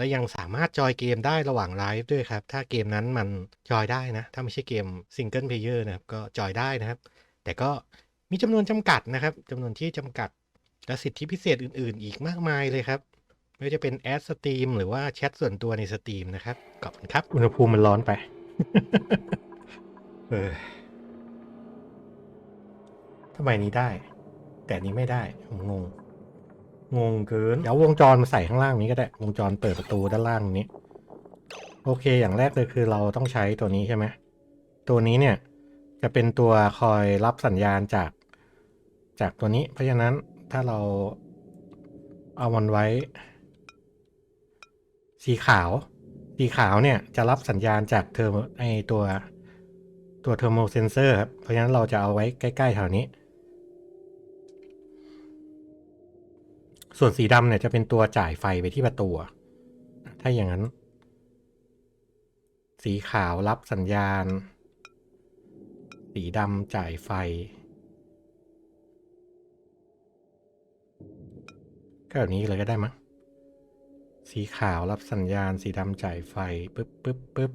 และยังสามารถจอยเกมได้ระหว่างไลฟ์ด้วยครับ ถ้าเกมนั้นมันจอยได้นะ ถ้าไม่ใช่เกมซิงเกิลเพลเยอร์นะครับ ก็จอยได้นะครับ แต่ก็มีจำนวนจำกัดนะครับจำนวนที่จำกัด และสิทธิพิเศษอื่น ๆ อีกมากมายเลยครับไม่ว่าจะเป็นแอดสตรีมหรือว่าแชทส่วนตัวในสตรีมนะครับขอบคุณครับ อุณหภูมิมันร้อนไปเออทำไมนี้ได้ แต่อันนี้ไม่ได้ผมงง งงเกินเดี๋ยววงจรมาใส่ข้างล่างนี้ก็ได้ วงจรเปิดประตูด้านล่างนี้ โอเค อย่างแรกเลยคือเราต้องใช้ตัวนี้ใช่ไหม ตัวนี้เนี่ยจะเป็นตัวคอยรับสัญญาณจากจากตัวนี้ เพราะฉะนั้นถ้าเราเอามันไว้ สีขาว สีขาวเนี่ยจะรับสัญญาณจากเทอร์ไอตัวตัวเทอร์โมเซนเซอร์ครับ เพราะฉะนั้นเราจะเอาไว้ใกล้ ๆ แถวนี้ ส่วนสีดำเนี่ยจะเป็นตัวจ่ายไฟไปที่ประตู ถ้าอย่างนั้น สีขาวรับสัญญาณ สีดำจ่ายไฟ ก็แบบนี้เลยก็ได้มั้ง สีขาวรับสัญญาณ สีดำจ่ายไฟปึ๊บปึ๊บปึ๊บ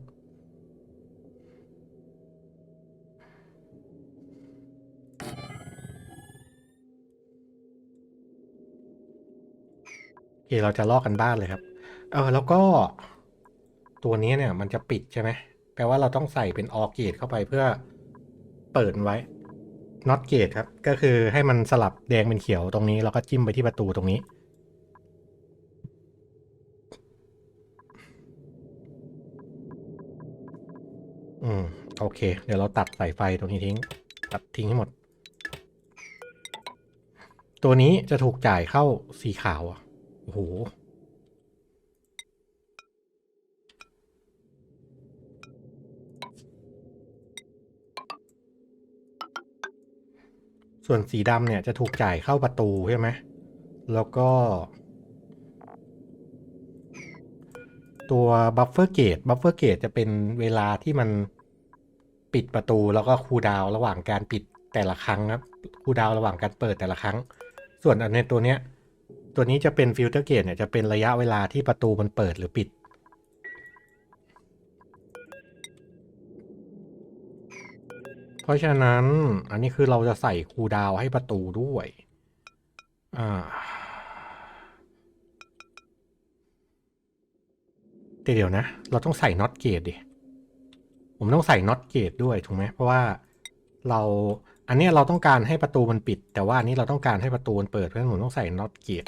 เราจะลอกกันบ้านเลยครับ เออแล้วก็ตัวนี้เนี่ย มันจะปิดใช่ไหมแปลว่าเราต้องใส่เป็นออกเกตเข้าไปเพื่อเปิดไว้ not gate ครับ ก็คือให้มันสลับแดงเป็นเขียวตรงนี้ แล้วก็จิ้มไปที่ประตูตรงนี้ อืม โอเค เดี๋ยวเราตัดสายไฟตรงนี้ทิ้ง ตัดทิ้งให้หมด ตัวนี้จะถูกจ่ายเข้าสีขาวอะ โอ้โห ส่วนสีดำเนี่ยจะถูกจ่ายเข้าประตูใช่ไหม แล้วก็ ตัวบัฟเฟอร์เกตบัฟเฟอร์เกตจะเป็นเวลาที่มันปิดประตูแล้วก็คูลดาวระหว่างการปิดแต่ละครั้งครับคูลดาวระหว่างการเปิดแต่ละครั้ง ส่วนอันในตัวเนี้ย ตัวนี้จะเป็นฟิลเตอร์เกตเนี่ยจะเป็นระยะเวลาที่ประตูมันเปิดหรือปิด เพราะฉะนั้นอันนี้คือเราจะใส่คูดาวให้ประตูด้วยอ่าแต่เดี๋ยวนะ เราต้องใส่น็อตเกตดิ ผมต้องใส่น็อตเกตด้วยถูกไหมเพราะว่าเราอันนี้เราต้องการให้ประตูมันปิด แต่ว่าอันนี้เราต้องการให้ประตูมันเปิดเพราะฉะนั้นผมต้องใส่น็อตเกต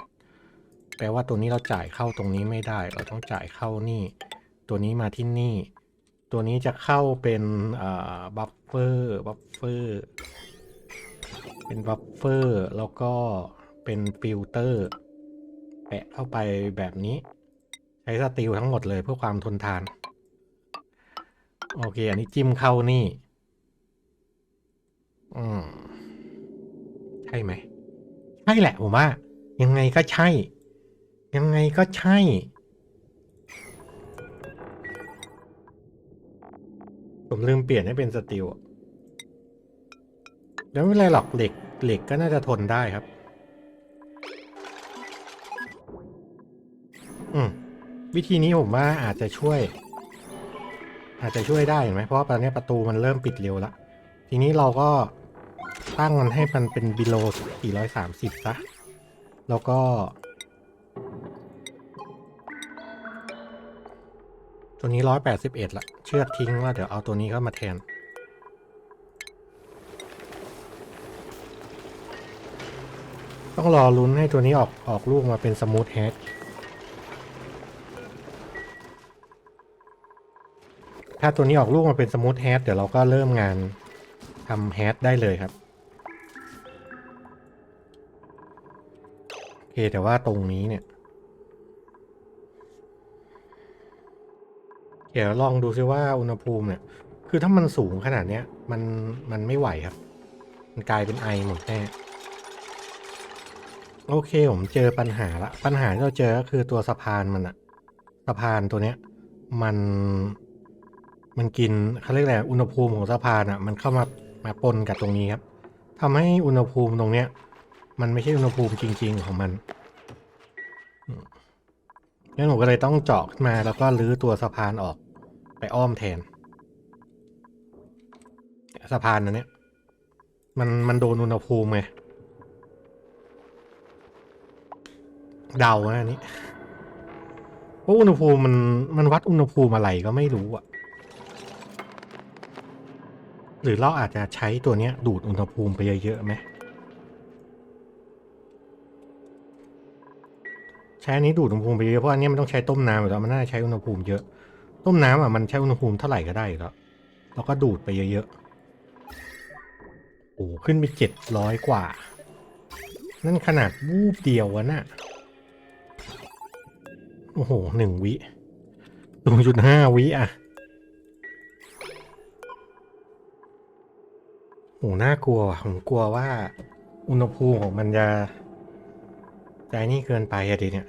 แปลว่าตัวนี้เราจ่ายเข้าตรงนี้ไม่ได้ เราต้องจ่ายเข้านี่ ตัวนี้มาที่นี่ ตัวนี้จะเข้าเป็นบัฟเฟอร์บัฟเฟอร์เป็นบัฟเฟอร์แล้วก็เป็นฟิลเตอร์แปะเข้าไปแบบนี้ ใช้สตีลทั้งหมดเลยเพื่อความทนทาน โอเค อันนี้จิ้มเข้านี่ อืม ใช่ไหม ใช่แหละผมว่า ยังไงก็ใช่ ยังไงก็ใช่ ผมลืมเปลี่ยนให้เป็นสตีลอะแล้วไม่เป็นไรหรอกเหล็กเหล็กก็น่าจะทนได้ครับ อืม วิธีนี้ผมว่าอาจจะช่วย อาจจะช่วยได้เห็นไหมเพราะว่าตอนนี้ประตูมันเริ่มปิดเร็วล้วทีนี้เราก็ตั้งมันให้มันเป็น below 430 ซะ แล้วก็ ตัวนี้181ละ เชือกทิ้งว่าเดี๋ยวเอาตัวนี้เข้ามาแทน ต้องรอลุ้นให้ตัวนี้ออกออกลูกมาเป็นสมูทเฮดถ้าตัวนี้ออกลูกมาเป็นสมูทแฮดเดี๋ยวเราก็เริ่มงานทำแฮดได้เลยครับโอเคแต่ว่าตรงนี้เนี่ย ดี๋ยวลองดูซิว่าอุณหภูมิเนี่ย คือถ้ามันสูงขนาดเนี้ย มันมันไม่ไหวครับ มันกลายเป็นไอหมดแน่โอเคผมเจอปัญหาละปัญหาที่เราเจอก็คือตัวสะพานมันอะสะพานตัวเนี้ย มันมันกินเขาเรียกอะไรอุณหภูมิของสะพานอะมันเข้ามามาปนกับตรงนี้ครับทำให้อุณหภูมิตรงเนี้ย มันไม่ใช่อุณหภูมิจริง ๆ ของมันงั้นผมก็เลยต้องเจาะขึ้นมาแล้วก็รื้อตัวสะพานออก ไปอ้อมแทน สะพานอันเนี้ย มันมันโดนอุณหภูมิไงเดานะอันนี้เพราะอุณหภูมิมันมันวัดอุณหภูมิอะไรก็ไม่รู้อะหรือเราอาจจะใช้ตัวเนี้ย ดูดอุณหภูมิไปเยอะๆไหมใช้อันนี้ดูดอุณหภูมิไปเยอะเพราะอันนี้มันต้องใช้ต้มน้ำอยู่แล้วมันน่าจะใช้อุณหภูมิเยอะ ต้มน้ำอะมันใช้อุณหภูมิเท่าไหร่ก็ได้แล้วแล้วก็ดูดไปเยอะๆโอ้ขึ้นไปเจ็ดร้อยกว่า นั่นขนาดวูบเดียววะน่ะโอ้โหหนึ่งวิศูนย์จุดห้าวิอะโอ้น่ากลัวว่ะผมกลัวว่า อุณหภูมิของมันจะใจนี่เกินไปอะดิเนี่ย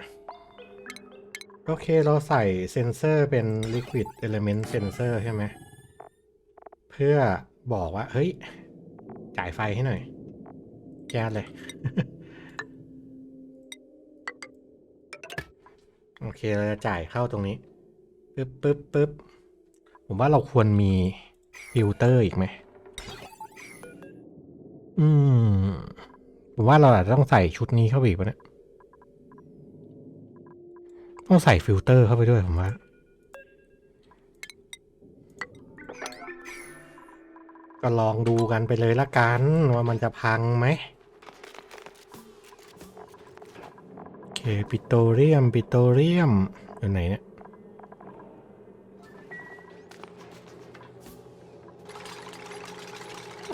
โอเคเราใส่เซนเซอร์เป็น Liquid Element Sensor ใช่ไหม เพื่อบอกว่า เฮ้ย จ่ายไฟให้หน่อยแก๊สเลย โอเค เราจะจ่ายเข้าตรงนี้ ปึ๊บปึ๊บปึ๊บผมว่าเราควรมีฟิลเตอร์อีกไหม อืม ผมว่าเราอาจจะต้องใส่ชุดนี้เข้าไปอีกปะเนี่ย ต้องใส่ฟิลเตอร์เข้าไปด้วยผมว่าก็ลองดูกันไปเลยละกัน ว่ามันจะพังไหมโอเคปิโตเลียมปิโตเลียมอยู่ไหนเนี่ย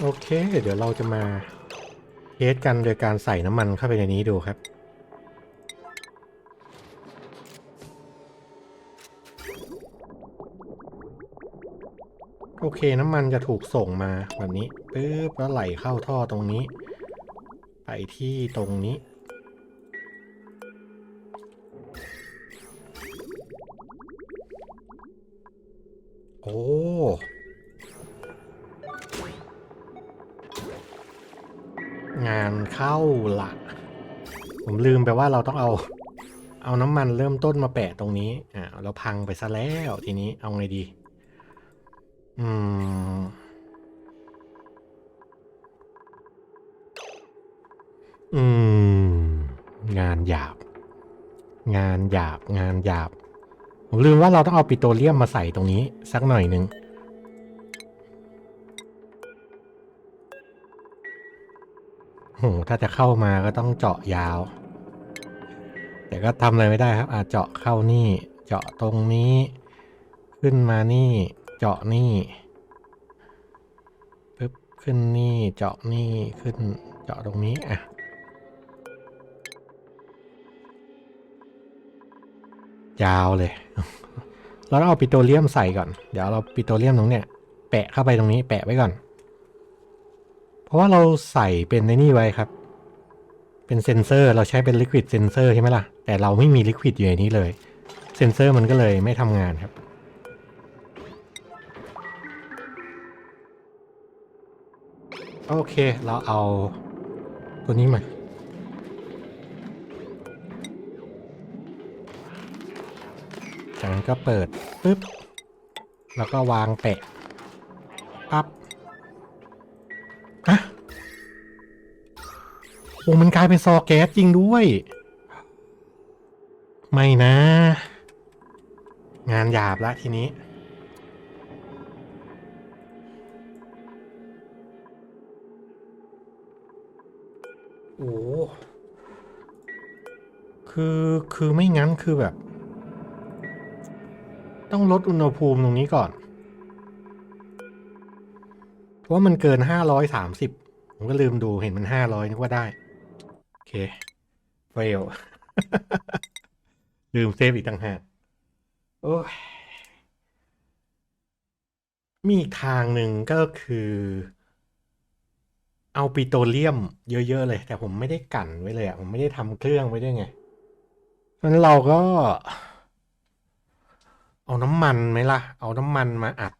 โอเค เดี๋ยวเราจะมาเทสกันโดยการใส่น้ำมันเข้าไปในนี้ดูครับ โอเคน้ำมันจะถูกส่งมาแบบนี้ปึ๊บแล้วไหลเข้าท่อตรงนี้ ไปที่ตรงนี้ โอ้งานเข้าละผมลืมไปว่าเราต้องเอา เอาน้ำมันเริ่มต้นมาแปะตรงนี้อ่าเราพังไปซะแล้วทีนี้เอาไงดี อืม อืม งานหยาบ งานหยาบ งานหยาบ ผมลืมว่าเราต้องเอาปิโตรเลียมมาใส่ตรงนี้ สักหน่อยหนึ่งโหถ้าจะเข้ามาก็ต้องเจาะยาว แต่ก็ทำอะไรไม่ได้ครับอาเจาะเข้านี่ เจาะตรงนี้ ขึ้นมานี่ เจาะนี่ปึ๊บขึ้นนี่เจาะนี่ขึ้นเจาะตรงนี้อะยาวเลย เราต้องเอาปิโตรเลียมใส่ก่อน เดี๋ยวเราปิโตรเลียมตรงเนี้ยแปะเข้าไปตรงนี้ แปะไว้ก่อน เพราะว่าเราใส่เป็นในนี่ไว้ครับ เป็นเซนเซอร์ เราใช้เป็นลิควิดเซนเซอร์ใช่ไหมล่ะ แต่เราไม่มีลิควิดอยู่ในนี้เลย เซนเซอร์มันก็เลยไม่ทำงานครับ โอเค เราเอาตัวนี้มาจากนั้นก็เปิดปึ๊บ แล้วก็วางแปะปั๊บอะโอ้มันกลายเป็นซอแก๊สจริงด้วย ไม่นะ งานหยาบละทีนี้ โอ้คือคือไม่งั้นคือแบบ ต้องลดอุณหภูมิตรงนี้ก่อน เพราะว่ามันเกินห้าร้อยสามสิบผมก็ลืมดูเห็นมันห้าร้อยนึกว่าได้ โอเคเฟลลืมเซฟอีกต่างหากโอ้ยมีอีกทางหนึ่งก็คือ เอาปิโตรเลียมเยอะ ๆ เลย แต่ผมไม่ได้กั่นไว้เลยอะผมไม่ได้ทำเครื่องไว้ด้วยไงเพราะฉะนั้นเราก็ เอาน้ำมันไหมล่ะ เอาน้ำมันมาอัด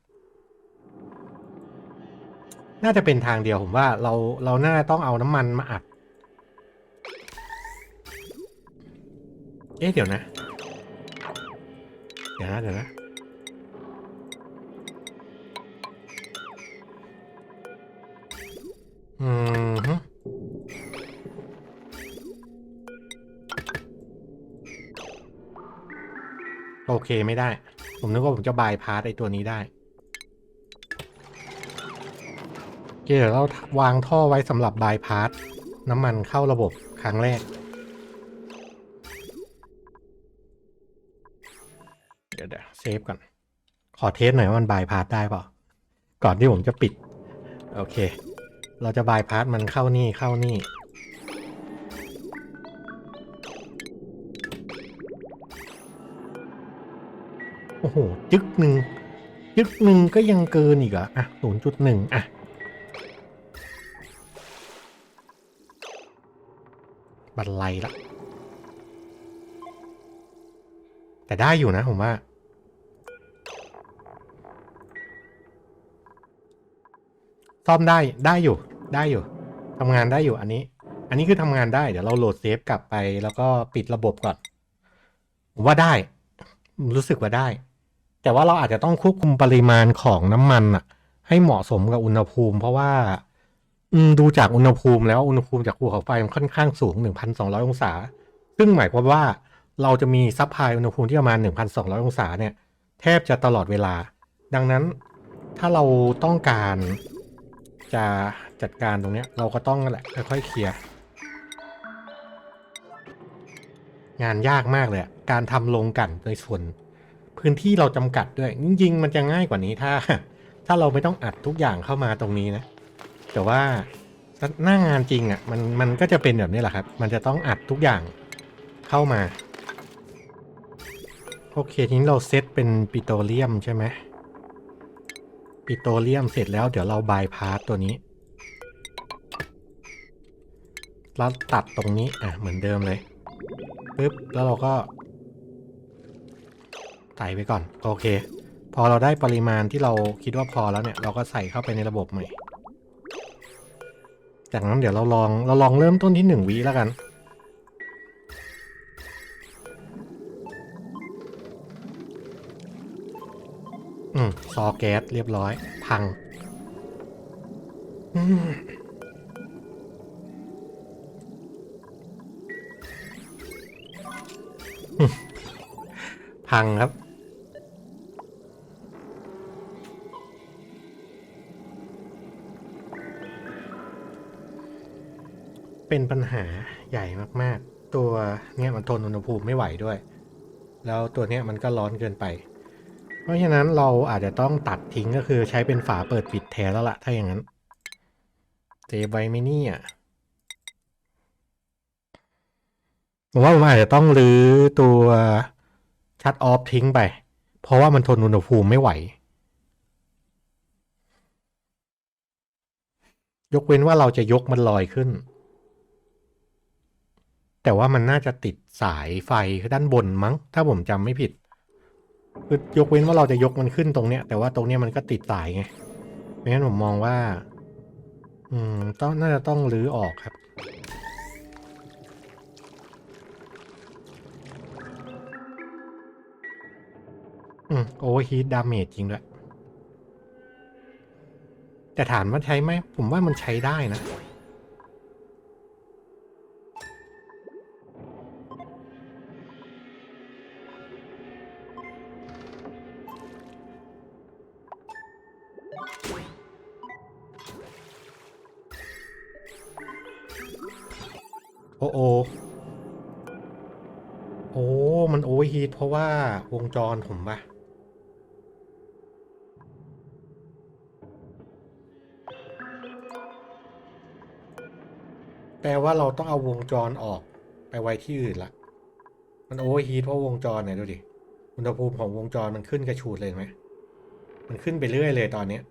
น่าจะเป็นทางเดียวผมว่าเราเราน่าต้องเอาน้ำมันมาอัด เอ๊ะเดี๋ยวนะ เดี๋ยวนะเดี๋ยวนะ โอเคไม่ได้ ผมนึกว่าผมจะบายพาสไอตัวนี้ได้เคเดี๋ยวเราวางท่อไว้สำหรับบายพาสน้ำมันเข้าระบบครั้งแรก เดี๋ยวเดี๋ยวเซฟก่อน ขอเทสหน่อยว่ามันบายพาสได้เปล่า ก่อนที่ผมจะปิด โอเค เราจะบายพาสมันเข้านี่เข้านี่ โอ้โห จึกหนึ่งจึกหนึ่งก็ยังเกินอีกเหรออะศูนย์จุดหนึ่งอะบันไลละ แต่ได้อยู่นะผมว่า ซ่อมได้ได้อยู่ ได้อยู่ทำงานได้อยู่อันนี้ อันนี้คือทำงานได้เดี๋ยวเราโหลดเซฟกลับไป แล้วก็ปิดระบบก่อน ว่าได้ รู้สึกว่าได้ แต่ว่าเราอาจจะต้องควบคุมปริมาณของน้ำมันอะให้เหมาะสมกับอุณหภูมิ เพราะว่าดูจากอุณหภูมิแล้วอุณหภูมิจากภูเขาไฟมันค่อนข้างสูง 1,200 องศา ซึ่งหมายความว่าเราจะมีซัพพลายอุณหภูมิที่ประมาณ 1,200 องศาเนี่ย แทบจะตลอดเวลา ดังนั้นถ้าเราต้องการจะ จัดการตรงเนี้ยเราก็ต้องนั่นแหละค่อยๆเคลียร์งานยากมากเลยการทำลงกันในส่วน พื้นที่เราจำกัดด้วยจริงๆมันจะง่ายกว่านี้ถ้า ถ้าเราไม่ต้องอัดทุกอย่างเข้ามาตรงนี้นะ แต่ว่าหน้างานจริงอะ่ะมันมันก็จะเป็นแบบนี้แหละครับ มันจะต้องอัดทุกอย่างเข้ามา โอเคทีนี้เราเซตเป็นปิโตรเลียมใช่ไหมปิโตรเลียมเสร็จแล้วเดี๋ยวเราบายพาสตัวนี้ แล้วตัดตรงนี้อะเหมือนเดิมเลยปึ๊บแล้วเราก็ใส่ไปก่อน โอเค พอเราได้ปริมาณที่เราคิดว่าพอแล้วเนี่ย เราก็ใส่เข้าไปในระบบใหม่ จากนั้นเดี๋ยวเราลองเราลองเริ่มต้นที่หนึ่งวิแล้วกัน อืม ซอแก๊สเรียบร้อย พัง อืม พังครับ เป็นปัญหาใหญ่มากๆ ตัวเนี่ยมันทนอุณหภูมิไม่ไหวด้วย แล้วตัวเนี้ยมันก็ร้อนเกินไป เพราะฉะนั้นเราอาจจะต้องตัดทิ้งก็คือใช้เป็นฝาเปิดปิดแทนแล้วล่ะ ถ้าอย่างนั้นเซฟไว้ไหมเนี่ยผมว่าผมอาจจะต้องรื้อตัว ชัดออฟทิ้งไป เพราะว่ามันทนอุณหภูมิไม่ไหว ยกเว้นว่าเราจะยกมันลอยขึ้น แต่ว่ามันน่าจะติดสายไฟด้านบนมั้ง ถ้าผมจำไม่ผิด คือยกเว้นว่าเราจะยกมันขึ้นตรงเนี้ย แต่ว่าตรงเนี้ยมันก็ติดสายไงไม่งั้นผมมองว่า อืมต้องน่าจะต้องรื้อออกครับ อืมโอเวอร์ฮีทดาเมจจริงด้วย แต่ถามว่าใช้ไหม ผมว่ามันใช้ได้นะ โอ้โอโอ้ มันโอเวอร์ฮีทเพราะว่าวงจรผมปะ แปลว่าเราต้องเอาวงจรออกไปไว้ที่อื่นละ มันโอเวอร์ฮีทเพราะวงจรเนี่ยดูดิ อุณหภูมิของวงจรมันขึ้นกระฉูดเลยไหม มันขึ้นไปเรื่อยเลยตอนเนี้ย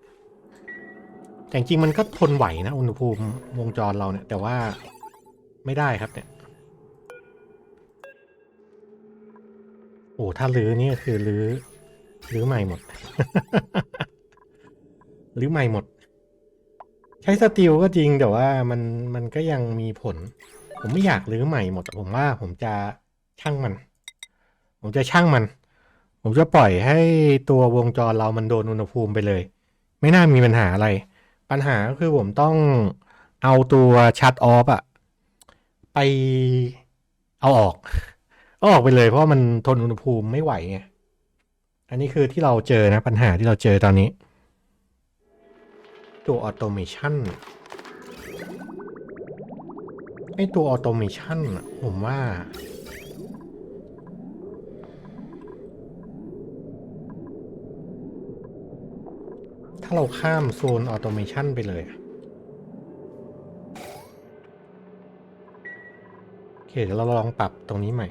แต่จริงมันก็ทนไหวนะ อุณหภูมิวงจรเราเนี่ย แต่ว่าไม่ได้ครับเนี่ย โอ้ถ้าลื้อนี่คือลื้อลื้อใหม่หมด ลื้อใหม่หมด ใช้สตีลก็จริงแต่ว่ามันมันก็ยังมีผล ผมไม่อยากลื้อใหม่หมดผมว่าผมจะช่างมัน ผมจะช่างมัน ผมจะปล่อยให้ตัววงจรเรามันโดนอุณหภูมิไปเลย ไม่น่ามีปัญหาอะไร ปัญหาก็คือผมต้องเอาตัวชัดออฟอะไปเอาออกเอาออกไปเลยเพราะมันทนอุณหภูมิไม่ไหวไงอันนี้คือที่เราเจอนะปัญหาที่เราเจอตอนนี้ ตัวออโตเมชันไอตัวออโตเมชันผมว่า ถ้าเราข้ามโซนออโตเมชันไปเลยโอเคเดี๋ยวเราลองปรับตรงนี้ใหม่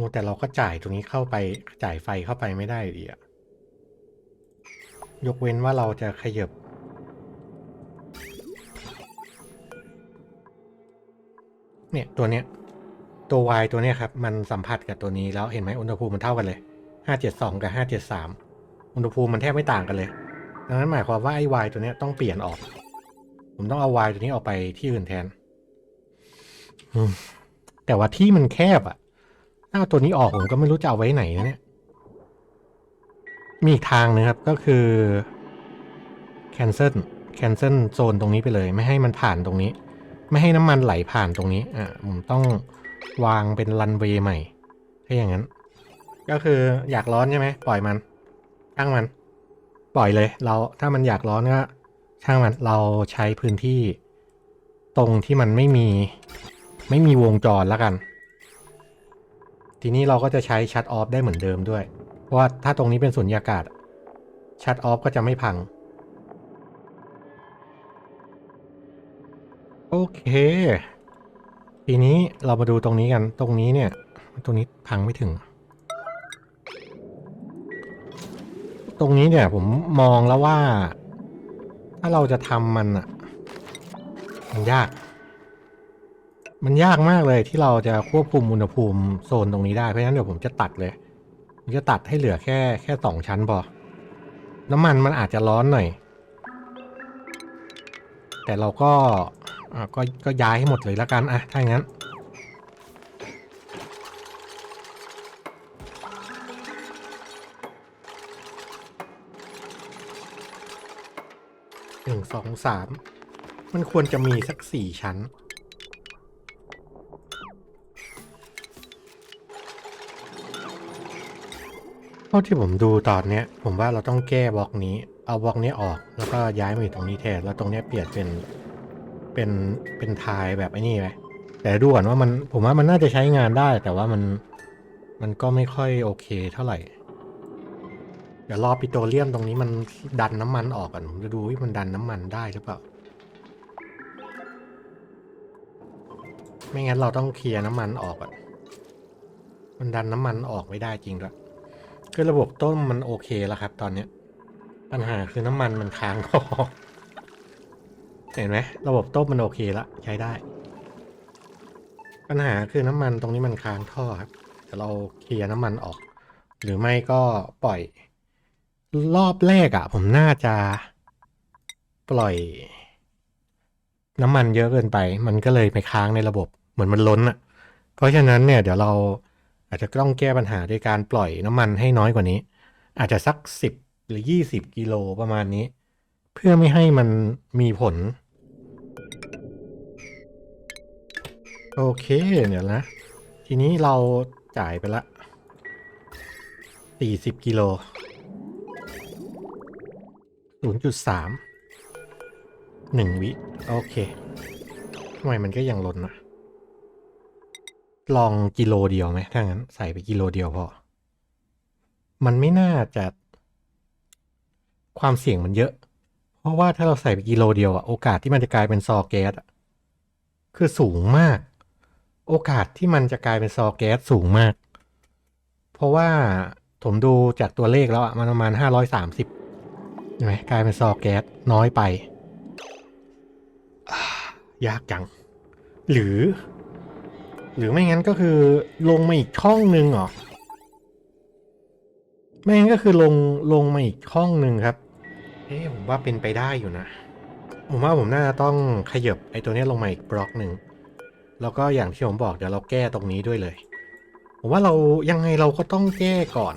อ้แต่เราก็จ่ายตรงนี้เข้าไปจ่ายไฟเข้าไปไม่ได้ดีอะยกเว้นว่าเราจะขยับเนี่ยตัวเนี้ยตัว Y ตัวเนี้ยครับ มันสัมผัสกับตัวนี้แล้วเห็นไหมอุณหภูมิมันเท่ากันเลย 572 กับ 573 อุณหภูมิมันแทบไม่ต่างกันเลย ดังนั้นหมายความว่าไอ้ Y ตัวเนี้ยต้องเปลี่ยนออก ผมต้องเอา Y ตัวนี้ออกไปที่อื่นแทน แต่ว่าที่มันแคบอะ ถ้าเอาตัวนี้ออกผมก็ไม่รู้จะเอาไว้ไหนนะเนี่ย มีอีกทางหนึงครับก็คือ cancel cancel โซนตรงนี้ไปเลย ไม่ให้มันผ่านตรงนี้ ไม่ให้น้ำมันไหลผ่านตรงนี้ อะผมต้องวางเป็นรันเวย์ใหม่ ถ้าอย่างนั้น ก็คืออยากร้อนใช่ไหมปล่อยมันช่างมัน ปล่อยเลย เราถ้ามันอยากร้อนก็ช่างมันเราใช้พื้นที่ตรงที่มันไม่มี ไม่มีวงจรแล้วกัน ทีนี้เราก็จะใช้ชัดออฟได้เหมือนเดิมด้วย เพราะว่าถ้าตรงนี้เป็นสุญญากาศชัดออฟก็จะไม่พัง โอเค ทีนี้เรามาดูตรงนี้กัน ตรงนี้เนี่ย ตรงนี้พังไม่ถึง ตรงนี้เนี่ยผมมองแล้วว่า ถ้าเราจะทำมันอะมันยาก มันยากมากเลยที่เราจะควบคุมอุณหภูมิโซนตรงนี้ได้ เพราะฉะนั้นเดี๋ยวผมจะตัดเลยผมจะตัดให้เหลือแค่แค่สองชั้นพอน้ำมันมันอาจจะร้อนหน่อย แต่เราก็ก็ก็ย้ายให้หมดเลยละกันอะถ้าอย่างนั้นหนึ่งสองสามมันควรจะมีสักสี่ชั้น เท่าที่ผมดูตอนเนี้ย ผมว่าเราต้องแก้บล็อกนี้ เอาบล็อกนี้ออก แล้วก็ย้ายมาอยู่ตรงนี้แทน แล้วตรงเนี้ยเปลี่ยนเป็น เป็น เป็นทายแบบไอ้นี่ไหมแต่ดูก่อนว่ามัน ผมว่ามันน่าจะใช้งานได้ แต่ว่ามัน มันก็ไม่ค่อยโอเคเท่าไหร่ เดี๋ยวรอปิโตรเลียมตรงนี้มันดันน้ำมันออกก่อน ผมจะดูว่ามันดันน้ำมันได้หรือเปล่า ไม่งั้นเราต้องเคลียร์น้ำมันออกก่อน มันดันน้ำมันออกไม่ได้จริงด้วย คือระบบต้มมันโอเคแล้วครับ ตอนเนี้ย ปัญหาคือน้ำมันมันค้างคอเห็นไหมระบบต้มมันโอเคล้วใช้ได้ ปัญหาคือน้ำมันตรงนี้มันค้างท่อครับเดี๋ยวเราเคลียร์น้ำมันออก หรือไม่ก็ปล่อย รอบแรกอะ่ะ ผมน่าจะ ปล่อย น้ำมันเยอะเกินไป มันก็เลยไปค้างในระบบ เหมือนมันล้นอะ่ะ เพราะฉะนั้นเนี่ย เดี๋ยวเรา อาจจะต้องแก้ปัญหาด้วยการปล่อยน้ำมันให้น้อยกว่านี้ อาจจะสักสิบหรือยี่สิบกิโลประมาณนี้ เพื่อไม่ให้มันมีผล โอเคเดี๋ยวนะ ทีนี้เราจ่ายไปละสี่สิบกิโลศูนย์จุดสามหนึ่งวิ โอเคทำไมมันก็ยังล้นนะ ลองกิโลเดียวไหมถ้างั้นใส่ไปกิโลเดียวพอ มันไม่น่าจะความเสี่ยงมันเยอะ เพราะว่าถ้าเราใส่ไปกิโลเดียวอะโอกาสที่มันจะกลายเป็นซอแก๊สคือสูงมาก โอกาสที่มันจะกลายเป็นซอแก๊สสูงมาก เพราะว่าผมดูจากตัวเลขแล้วอะมันประมาณห้าร้อยสามสิบใช่ไหมกลายเป็นซอแก๊สน้อยไป ยากจัง หรือ หรือไม่งั้นก็คือลงมาอีกช่องหนึ่งเหรอ ไม่งั้นก็คือลงลงมาอีกช่องหนึ่งครับ เอ๊ผมว่าเป็นไปได้อยู่นะ ผมว่าผมน่าจะต้องขยับไอ้ตัวนี้ลงมาอีกบล็อกหนึ่ง แล้วก็อย่างที่ผมบอกเดี๋ยวเราแก้ตรงนี้ด้วยเลย ผมว่าเรายังไงเราก็ต้องแก้ก่อน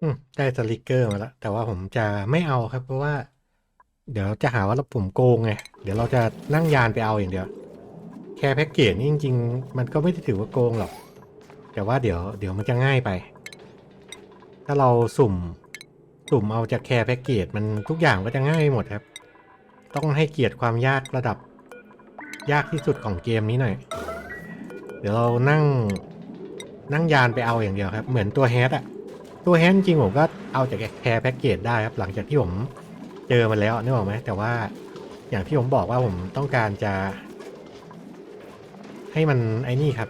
อืมได้สลิกเกอร์มาแล้ว แต่ว่าผมจะไม่เอาครับเพราะว่า เดี๋ยวจะหาว่าเราผมโกงไง เดี๋ยวเราจะนั่งยานไปเอาอย่างเดียว แค่แพ็กเกจนี่จริง ๆ มันก็ไม่ได้ถือว่าโกงหรอก แต่ว่าเดี๋ยวเดี๋ยวมันจะง่ายไป ถ้าเราสุ่มสุ่มเอาจากแคร์แพ็กเกจมันทุกอย่างก็จะง่ายหมดครับ ต้องให้เกียรติความยากระดับ ยากที่สุดของเกมนี้หน่อย เดี๋ยวเรานั่งนั่งยานไปเอาอย่างเดียวครับ เหมือนตัวแฮทอะตัวแฮทจริงๆผมก็เอาจากแคร์แพ็กเกจได้ครับ หลังจากที่ผมเจอมันแล้วนึกออกไหมแต่ว่าอย่างที่ผมบอกว่าผมต้องการจะ ให้มันไอ้นี่ครับ